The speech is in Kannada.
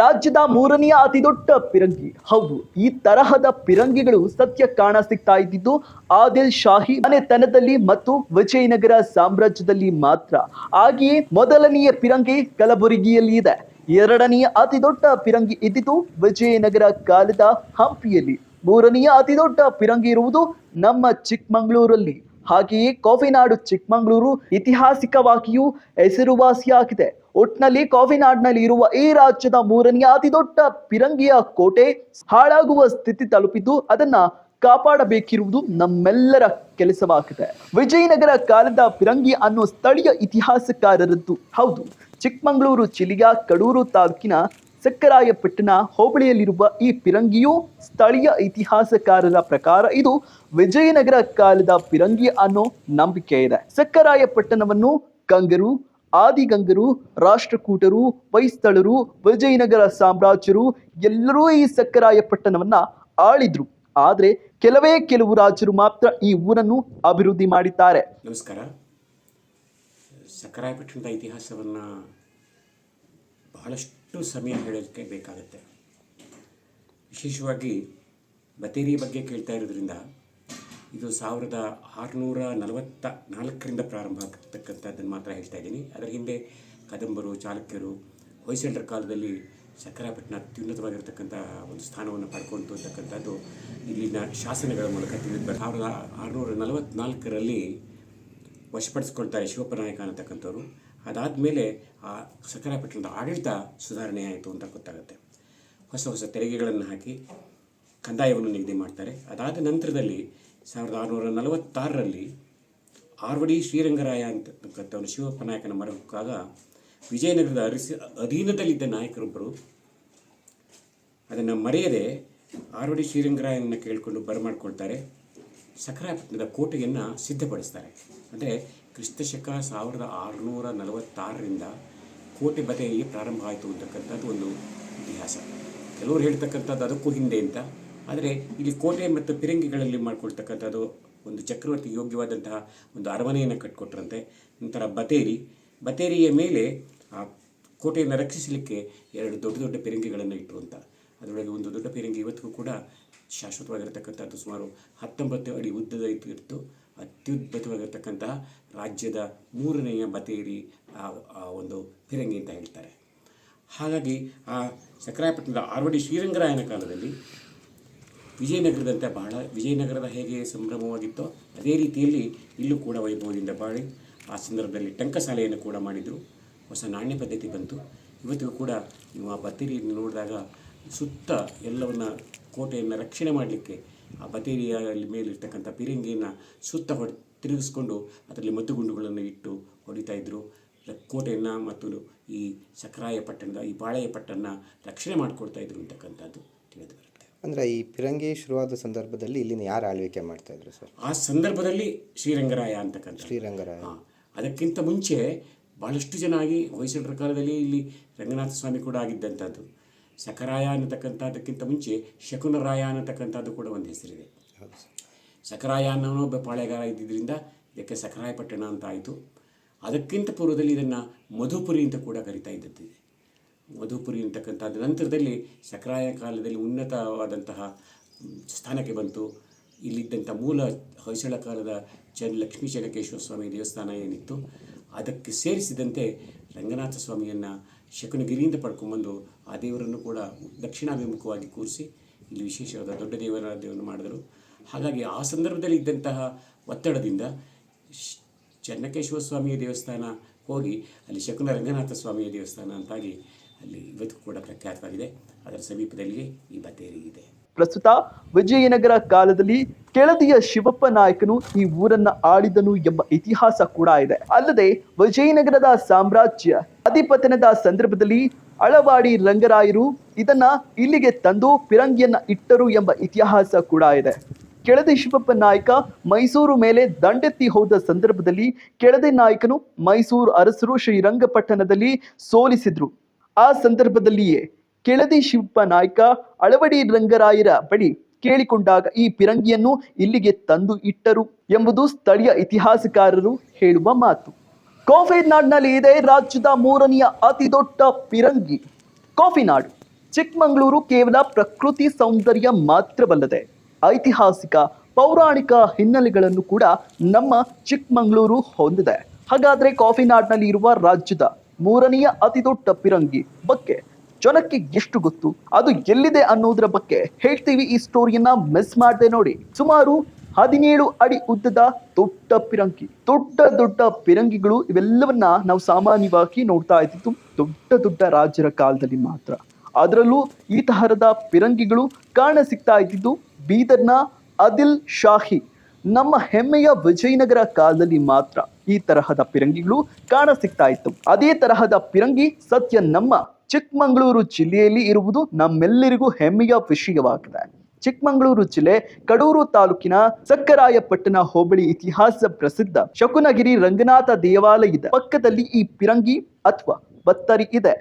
ರಾಜ್ಯದ ಮೂರನೆಯ ಅತಿ ದೊಡ್ಡ ಪಿರಂಗಿ. ಹೌದು, ಈ ತರಹದ ಪಿರಂಗಿಗಳು ಸತ್ಯ ಕಾಣ ಸಿಗ್ತಾ ಇದ್ದಿದ್ದು ಆದಿಲ್ ಶಾಹಿ ಮನೆತನದಲ್ಲಿ ಮತ್ತು ವಿಜಯನಗರ ಸಾಮ್ರಾಜ್ಯದಲ್ಲಿ ಮಾತ್ರ. ಹಾಗೆಯೇ ಮೊದಲನೆಯ ಪಿರಂಗಿ ಕಲಬುರಗಿಯಲ್ಲಿ ಇದೆ. ಎರಡನೆಯ ಅತಿ ದೊಡ್ಡ ಪಿರಂಗಿ ಇದ್ದಿದ್ದು ವಿಜಯನಗರ ಕಾಲದ ಹಂಪಿಯಲ್ಲಿ. ಮೂರನೆಯ ಅತಿ ದೊಡ್ಡ ಪಿರಂಗಿ ಇರುವುದು ನಮ್ಮ ಚಿಕ್ಕಮಗಳೂರಲ್ಲಿ. ಹಾಗೆಯೇ ಕಾಫಿನಾಡು ಚಿಕ್ಕಮಗಳೂರು ಐತಿಹಾಸಿಕವಾಗಿಯೂ ಹೆಸರುವಾಸಿಯಾಗಿದೆ. ಒಟ್ನಲ್ಲಿ ಕಾಫಿನಾಡಿನಲ್ಲಿ ಇರುವ ಈ ರಾಜ್ಯದ ಮೂರನೆಯ ಅತಿ ದೊಡ್ಡ ಪಿರಂಗಿಯ ಕೋಟೆ ಹಾಳಾಗುವ ಸ್ಥಿತಿ ತಲುಪಿದ್ದು, ಅದನ್ನ ಕಾಪಾಡಬೇಕಿರುವುದು ನಮ್ಮೆಲ್ಲರ ಕೆಲಸವಾಗಿದೆ. ವಿಜಯನಗರ ಕಾಲದ ಪಿರಂಗಿ ಅನ್ನೋ ಸ್ಥಳೀಯ ಇತಿಹಾಸಕಾರರದ್ದು ಹೌದು. ಚಿಕ್ಕಮಗಳೂರು ಜಿಲ್ಲೆಯ ಕಡೂರು ತಾಲೂಕಿನ ಸಕ್ಕರಾಯಪಟ್ಟಣ ಹೋಬಳಿಯಲ್ಲಿರುವ ಈ ಪಿರಂಗಿಯು ಸ್ಥಳೀಯ ಇತಿಹಾಸಕಾರರ ಪ್ರಕಾರ ಇದು ವಿಜಯನಗರ ಕಾಲದ ಪಿರಂಗಿ ಅನ್ನೋ ನಂಬಿಕೆ ಇದೆ. ಸಕ್ಕರಾಯಪಟ್ಟಣವನ್ನು ಗಂಗರು, ಆದಿಗಂಗರು, ರಾಷ್ಟ್ರಕೂಟರು, ವೈಸ್ಥಳರು, ವಿಜಯನಗರ ಸಾಮ್ರಾಜ್ಯರು ಎಲ್ಲರೂ ಈ ಸಕ್ಕರಾಯಪಟ್ಟಣವನ್ನ ಆಳಿದ್ರು. ಆದ್ರೆ ಕೆಲವೇ ಕೆಲವು ರಾಜರು ಮಾತ್ರ ಈ ಊರನ್ನು ಅಭಿವೃದ್ಧಿ ಮಾಡಿದ್ದಾರೆ. ನಮಸ್ಕಾರ. ಸಕ್ಕರಾಯಪಟ್ಟಣದ ಇತಿಹಾಸವನ್ನು ಬಹಳಷ್ಟು ಸಮಯ ಹೇಳೋದಕ್ಕೆ ಬೇಕಾಗುತ್ತೆ. ವಿಶೇಷವಾಗಿ ಬತೇರಿ ಬಗ್ಗೆ ಕೇಳ್ತಾ ಇರೋದ್ರಿಂದ ಇದು ಸಾವಿರದ ಆರುನೂರ ನಲವತ್ತ ನಾಲ್ಕರಿಂದ ಪ್ರಾರಂಭ ಆಗ್ತಕ್ಕಂಥದ್ದನ್ನು ಮಾತ್ರ ಹೇಳ್ತಾ ಇದ್ದೀನಿ. ಅದರ ಹಿಂದೆ ಕದಂಬರು, ಚಾಲುಕ್ಯರು, ಹೊಯ್ಸಳರ ಕಾಲದಲ್ಲಿ ಸಕ್ಕರಾಪಟ್ಟಣ ಅತ್ಯುನ್ನತವಾಗಿರ್ತಕ್ಕಂಥ ಒಂದು ಸ್ಥಾನವನ್ನು ಪಡ್ಕೊಂತು ಅಂತಕ್ಕಂಥದ್ದು ಇಲ್ಲಿನ ಶಾಸನಗಳ ಮೂಲಕ ತಿಳಿದು ಸಾವಿರದ ಆರುನೂರ ನಲವತ್ತ್ನಾಲ್ಕರಲ್ಲಿ ವಶಪಡಿಸ್ಕೊಳ್ತಾರೆ ಶಿವಪ್ಪ ನಾಯಕ ಅನ್ನತಕ್ಕಂಥವ್ರು. ಅದಾದಮೇಲೆ ಆ ಸಕ್ಕರಾಯಪಟ್ಟಣದ ಆಡಳಿತ ಸುಧಾರಣೆ ಆಯಿತು ಅಂತ ಗೊತ್ತಾಗುತ್ತೆ. ಹೊಸ ಹೊಸ ತೆರಿಗೆಗಳನ್ನು ಹಾಕಿ ಕಂದಾಯವನ್ನು ನಿಗದಿ ಮಾಡ್ತಾರೆ. ಅದಾದ ನಂತರದಲ್ಲಿ ಸಾವಿರದ ಆರುನೂರ ನಲವತ್ತಾರರಲ್ಲಿ ಆರ್ವಡಿ ಶ್ರೀರಂಗರಾಯ ಅಂತಕ್ಕಂಥವನು ಶಿವಪ್ಪ ನಾಯಕನ ಮರಕ್ಕಾಗ ವಿಜಯನಗರದ ಅರಸಿ ಅಧೀನದಲ್ಲಿದ್ದ ನಾಯಕರೊಬ್ಬರು ಅದನ್ನು ಮರೆಯದೆ ಆರ್ವಡಿ ಶ್ರೀರಂಗರಾಯನನ್ನು ಕೇಳಿಕೊಂಡು ಬರಮಾಡ್ಕೊಳ್ತಾರೆ. ಸಕರಾಪಟ್ಟಣದ ಕೋಟೆಯನ್ನು ಸಿದ್ಧಪಡಿಸ್ತಾರೆ. ಅಂದರೆ ಕ್ರಿಸ್ತಶಕ ಸಾವಿರದ ಆರುನೂರ ನಲವತ್ತಾರರಿಂದ ಕೋಟೆ ಬದೆಯಲ್ಲಿ ಪ್ರಾರಂಭ ಆಯಿತು ಅಂತಕ್ಕಂಥದ್ದು ಒಂದು ಇತಿಹಾಸ. ಕೆಲವರು ಹೇಳ್ತಕ್ಕಂಥದ್ದು ಅದಕ್ಕೂ ಹಿಂದೆ ಅಂತ. ಆದರೆ ಇಲ್ಲಿ ಕೋಟೆ ಮತ್ತು ಪಿರಂಗಿಗಳಲ್ಲಿ ಮಾಡಿಕೊಳ್ತಕ್ಕಂಥದ್ದು ಒಂದು ಚಕ್ರವರ್ತಿ ಯೋಗ್ಯವಾದಂತಹ ಒಂದು ಅರಮನೆಯನ್ನು ಕಟ್ಟಿಕೊಟ್ರಂತೆ ನಂತರ ಬತೇರಿ. ಬತೇರಿಯ ಮೇಲೆ ಆ ಕೋಟೆಯನ್ನು ರಕ್ಷಿಸಲಿಕ್ಕೆ ಎರಡು ದೊಡ್ಡ ದೊಡ್ಡ ಪಿರಂಗಿಗಳನ್ನು ಇಟ್ಟರು ಅಂತ. ಅದರೊಳಗೆ ಒಂದು ದೊಡ್ಡ ಪಿರಂಗಿ ಇವತ್ತಿಗೂ ಕೂಡ ಶಾಶ್ವತವಾಗಿರತಕ್ಕಂಥದ್ದು ಸುಮಾರು ಹತ್ತೊಂಬತ್ತು ಅಡಿ ಉದ್ದದ ಇತ್ತು ಅತ್ಯುದ್ಭುತವಾಗಿರ್ತಕ್ಕಂತಹ ರಾಜ್ಯದ ಮೂರನೆಯ ಬತೇರಿ ಒಂದು ಫಿರಂಗಿ ಅಂತ ಹೇಳ್ತಾರೆ. ಹಾಗಾಗಿ ಆ ಸಕ್ರಾಯಪಟ್ಟಣದ ಆರ್ವಡಿ ಶ್ರೀರಂಗರಾಯನ ಕಾಲದಲ್ಲಿ ವಿಜಯನಗರದಂತೆ ಬಹಳ, ವಿಜಯನಗರದ ಹೇಗೆ ಸಂಭ್ರಮವಾಗಿತ್ತೋ ಅದೇ ರೀತಿಯಲ್ಲಿ ಇಲ್ಲೂ ಕೂಡ ವೈಭವದಿಂದ ಬಾಳಿ ಆ ಸಂದರ್ಭದಲ್ಲಿ ಟಂಕಸಾಲೆಯನ್ನು ಕೂಡ ಮಾಡಿದರು. ಹೊಸ ನಾಣ್ಯ ಪದ್ಧತಿ ಬಂತು. ಇವತ್ತಿಗೂ ಕೂಡ ನೀವು ಆ ಬತ್ತೇರಿಯನ್ನು ನೋಡಿದಾಗ ಸುತ್ತ ಎಲ್ಲವನ್ನ ಕೋಟೆಯನ್ನು ರಕ್ಷಣೆ ಮಾಡಲಿಕ್ಕೆ ಆ ಬತೇರಿಯ ಮೇಲಿರ್ತಕ್ಕಂಥ ಪಿರಂಗಿಯನ್ನು ಸುತ್ತ ಹೊಡೆ ತಿರುಗಿಸ್ಕೊಂಡು ಅದರಲ್ಲಿ ಮದ್ದುಗುಂಡುಗಳನ್ನು ಇಟ್ಟು ಹೊಡಿತಾ ಇದ್ದರು ಕೋಟೆಯನ್ನು ಮತ್ತು ಈ ಸಕ್ರಾಯ ಪಟ್ಟಣದ ಈ ಬಾಳೆಯ ಪಟ್ಟಣ ರಕ್ಷಣೆ ಮಾಡಿಕೊಡ್ತಾ ಇದ್ರು ಅಂತಕ್ಕಂಥದ್ದು ತಿಳಿದು ಬರುತ್ತೆ. ಅಂದರೆ ಈ ಪಿರಂಗಿ ಶುರುವಾದ ಸಂದರ್ಭದಲ್ಲಿ ಇಲ್ಲಿನ ಯಾರು ಆಳ್ವಿಕೆ ಮಾಡ್ತಾ ಇದ್ರು ಸರ್? ಆ ಸಂದರ್ಭದಲ್ಲಿ ಶ್ರೀರಂಗರಾಯ ಅಂತಕ್ಕಂಥ ಶ್ರೀರಂಗರಾಯ. ಹಾ. ಅದಕ್ಕಿಂತ ಮುಂಚೆ ಭಾಳಷ್ಟು ಜನ ಆಗಿ ಹೊಯ್ಸಳರ ಕಾಲದಲ್ಲಿ ಇಲ್ಲಿ ರಂಗನಾಥ ಸ್ವಾಮಿ ಕೂಡ ಆಗಿದ್ದಂಥದ್ದು ಸಕರಾಯ ಅನ್ನತಕ್ಕಂಥದ್ದಕ್ಕಿಂತ ಮುಂಚೆ ಶಕುನರಾಯ ಅನ್ನತಕ್ಕಂಥದ್ದು ಕೂಡ ಒಂದು ಹೆಸರಿದೆ. ಸಖರಾಯ ಸಕರಾಯ ಅನ್ನೋನು ಒಬ್ಬ ಪಾಳೆಗಾರ ಇದ್ದಿದ್ದರಿಂದ ಇದಕ್ಕೆ ಸಕರಾಯ ಪಟ್ಟಣ ಅಂತ ಆಯಿತು ಅದಕ್ಕಿಂತ ಪೂರ್ವದಲ್ಲಿ ಇದನ್ನು ಮಧುಪುರಿ ಅಂತ ಕೂಡ ಕರಿತಾ ಇದ್ದದ್ದಿದೆ ಮಧುಪುರಿ ಅಂತಕ್ಕಂಥದ್ದು ನಂತರದಲ್ಲಿ ಸಕರಾಯ ಕಾಲದಲ್ಲಿ ಉನ್ನತವಾದಂತಹ ಸ್ಥಾನಕ್ಕೆ ಬಂತು. ಇಲ್ಲಿದ್ದಂಥ ಮೂಲ ಹೊಯ್ಸಳ ಕಾಲದ ಚ ಲಕ್ಷ್ಮೀ ಚೆನ್ನಕೇಶ್ವರ ಸ್ವಾಮಿ ದೇವಸ್ಥಾನ ಏನಿತ್ತು ಅದಕ್ಕೆ ಸೇರಿಸಿದಂತೆ ರಂಗನಾಥ ಸ್ವಾಮಿಯನ್ನು ಶಕುನಗಿರಿಯಿಂದ ಪಡ್ಕೊಂಬಂದು ಆ ದೇವರನ್ನು ಕೂಡ ದಕ್ಷಿಣಾಭಿಮುಖವಾಗಿ ಕೂರಿಸಿ ಇಲ್ಲಿ ವಿಶೇಷವಾದ ದೊಡ್ಡ ದೇವರಾಧ್ಯವನ್ನು ಮಾಡಿದರು. ಹಾಗಾಗಿ ಆ ಸಂದರ್ಭದಲ್ಲಿ ಇದ್ದಂತಹ ಒತ್ತಡದಿಂದ ಚೆನ್ನಕೇಶ್ವರ ಸ್ವಾಮಿಯ ದೇವಸ್ಥಾನ ಹೋಗಿ ಅಲ್ಲಿ ಶಕುನ ರಂಗನಾಥ ಸ್ವಾಮಿಯ ದೇವಸ್ಥಾನ ಅಂತಾಗಿ ಅಲ್ಲಿ ಇವತ್ತು ಕೂಡ ಪ್ರಖ್ಯಾತವಾಗಿದೆ. ಅದರ ಸಮೀಪದಲ್ಲಿಯೇ ಈ ಬತ್ತೇರಿ ಇದೆ. ಪ್ರಸ್ತುತ ವಿಜಯನಗರ ಕಾಲದಲ್ಲಿ ಕೆಳದಿಯ ಶಿವಪ್ಪ ನಾಯಕನು ಈ ಊರನ್ನ ಆಳಿದನು ಎಂಬ ಇತಿಹಾಸ ಕೂಡ ಇದೆ. ಅಲ್ಲದೆ ವಿಜಯನಗರದ ಸಾಮ್ರಾಜ್ಯ ಅಧಿಪತನದ ಸಂದರ್ಭದಲ್ಲಿ ಅಳವಾಡಿ ರಂಗರಾಯರು ಇದನ್ನ ಇಲ್ಲಿಗೆ ತಂದು ಪಿರಂಗಿಯನ್ನ ಇಟ್ಟರು ಎಂಬ ಇತಿಹಾಸ ಕೂಡ ಇದೆ. ಕೆಳದಿ ಶಿವಪ್ಪ ನಾಯಕ ಮೈಸೂರು ಮೇಲೆ ದಂಡೆತ್ತಿ ಹೋದ ಸಂದರ್ಭದಲ್ಲಿ ಕೆಳದಿ ನಾಯಕನು ಮೈಸೂರು ಅರಸರು ಶ್ರೀರಂಗಪಟ್ಟಣದಲ್ಲಿ ಸೋಲಿಸಿದ್ರು. ಆ ಸಂದರ್ಭದಲ್ಲಿಯೇ ಕೆಳದಿ ಶಿವಪ್ಪ ನಾಯ್ಕ ಅಳವಡಿ ರಂಗರಾಯರ ಬಳಿ ಕೇಳಿಕೊಂಡಾಗ ಈ ಪಿರಂಗಿಯನ್ನು ಇಲ್ಲಿಗೆ ತಂದು ಇಟ್ಟರು ಎಂಬುದು ಸ್ಥಳೀಯ ಇತಿಹಾಸಕಾರರು ಹೇಳುವ ಮಾತು. ಕಾಫಿ ನಾಡಿನಲ್ಲಿ ಇದೆ ರಾಜ್ಯದ ಮೂರನೆಯ ಅತಿ ದೊಡ್ಡ ಪಿರಂಗಿ. ಕಾಫಿ ನಾಡು ಚಿಕ್ಕಮಗಳೂರು ಕೇವಲ ಪ್ರಕೃತಿ ಸೌಂದರ್ಯ ಮಾತ್ರವಲ್ಲದೆ ಐತಿಹಾಸಿಕ, ಪೌರಾಣಿಕ ಹಿನ್ನೆಲೆಗಳನ್ನು ಕೂಡ ನಮ್ಮ ಚಿಕ್ಕಮಗಳೂರು ಹೊಂದಿದೆ. ಹಾಗಾದ್ರೆ ಕಾಫಿ ನಾಡ್ನಲ್ಲಿ ಇರುವ ರಾಜ್ಯದ ಮೂರನೆಯ ಅತಿ ದೊಡ್ಡ ಪಿರಂಗಿ ಬಗ್ಗೆ ಜನಕ್ಕೆ ಎಷ್ಟು ಗೊತ್ತು? ಅದು ಎಲ್ಲಿದೆ ಅನ್ನೋದ್ರ ಬಗ್ಗೆ ಹೇಳ್ತೀವಿ ಈ ಸ್ಟೋರಿಯನ್ನ ಮಿಸ್ ಮಾಡದೆ ನೋಡಿ. ಸುಮಾರು ಹದಿನೇಳು ಅಡಿ ಉದ್ದದ ದೊಡ್ಡ ಪಿರಂಗಿ ದೊಡ್ಡ ದೊಡ್ಡ ಪಿರಂಗಿಗಳು ಇವೆಲ್ಲವನ್ನ ನಾವು ಸಾಮಾನ್ಯವಾಗಿ ನೋಡ್ತಾ ಇದ್ದಿದ್ದು ದೊಡ್ಡ ದೊಡ್ಡ ರಾಜರ ಕಾಲದಲ್ಲಿ ಮಾತ್ರ. ಅದರಲ್ಲೂ ಈ ತರಹದ ಪಿರಂಗಿಗಳು ಕಾಣ ಸಿಗ್ತಾ ಇದ್ದಿದ್ದು ಬೀದರ್ನ ಅದಿಲ್ ಶಾಹಿ. ನಮ್ಮ ಹೆಮ್ಮೆಯ ವಿಜಯನಗರ ಕಾಲದಲ್ಲಿ ಮಾತ್ರ ಈ ತರಹದ ಪಿರಂಗಿಗಳು ಕಾಣ ಸಿಗ್ತಾ ಇತ್ತು. ಅದೇ ತರಹದ ಪಿರಂಗಿ ಸತ್ಯ ನಮ್ಮ ಚಿಕ್ಕಮಗಳೂರು ಜಿಲ್ಲೆಯಲ್ಲಿ ಇರುವುದು ನಮ್ಮೆಲ್ಲರಿಗೂ ಹೆಮ್ಮೆಯ ವಿಷಯವಾಗಿದೆ. ಚಿಕ್ಕಮಗಳೂರು ಜಿಲ್ಲೆ ಕಡೂರು ತಾಲೂಕಿನ ಸಕ್ಕರಾಯಪಟ್ಟಣ ಹೋಬಳಿ ಇತಿಹಾಸ ಪ್ರಸಿದ್ಧ ಶಕುನಗಿರಿ ರಂಗನಾಥ ದೇವಾಲಯದ ಪಕ್ಕದಲ್ಲಿ ಈ ಪಿರಂಗಿ ಅಥವಾ ಬತ್ತರಿ ಇದೆ.